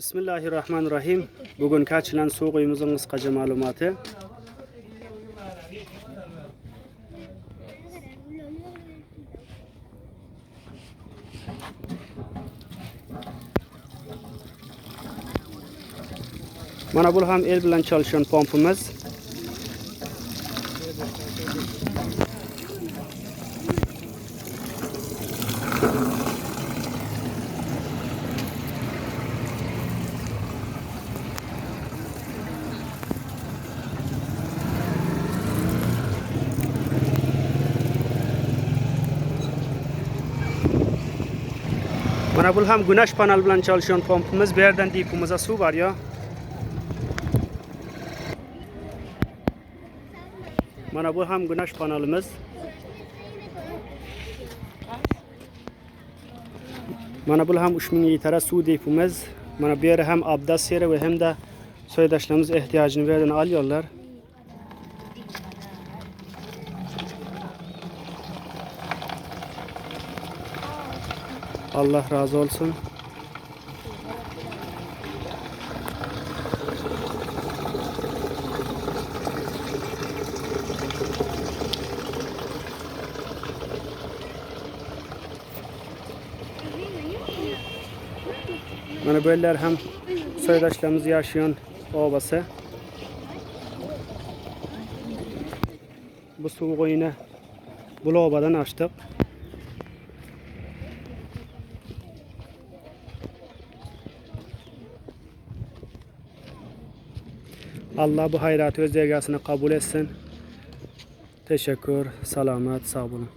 Bismillahirrahmanirrahim. Bugün kaçılan su kuyumuzun kıskaca malumatı. Mana bu ham el bilan çalışan pompumuz. Mana bu ham güneş panel bilan çalışan pompumuz. Bu yerden dipimize su var ya. Mana bu ham güneş panelimiz. Mana bu ham 3000 litre su depimiz. Mana bu yere hem abdest yeri ve hem de soydaşlarımız ihtiyacını verden alıyorlar. Allah razı olsun. Mana böyleler hem soydaşlarımız yaşayan obası. Bu su koyunu bu obadan açtık. Allah bu hayratı öz dergasına kabul etsin. Teşekkür, selamet, sağ olun.